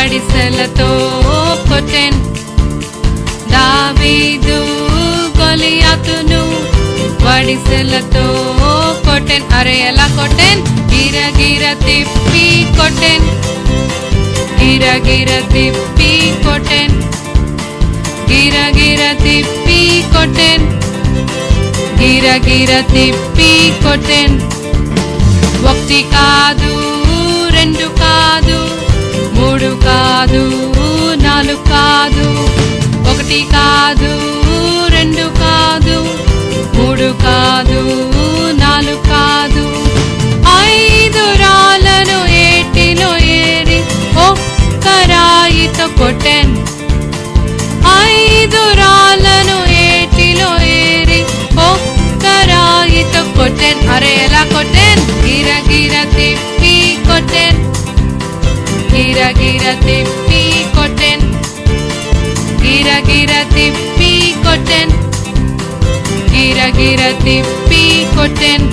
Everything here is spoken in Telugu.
వడిసెలతో కొట్టెన్ దావీదు గొలియాతును వడిసెలతో కొట్టెన్ అరే ఎలా కొట్టెన్ గిర గిర తిప్పి కొట్టెన్ గిర గిర తిప్పి కొట్టెన్ గిర గిర తిప్పి కొట్టెన్ గిర గిర తిప్పి కొట్టెన్ ఒకటి కాదు రెండు కాదు మూడు కాదు నాలుగు కాదు ఒకటి కాదు రెండు కాదు మూడు కాదు నాలుగు కాదు. ఐదు రాళ్ళను ఏటిలో ఏరి ఒక్క రాయితో కొట్టెన్. ఐదు రా గిర గిర తిప్పి కొట్టెన్ గిర గిర తిప్పి కొట్టెన్ గిర గిర తిప్పి కొట్టెన్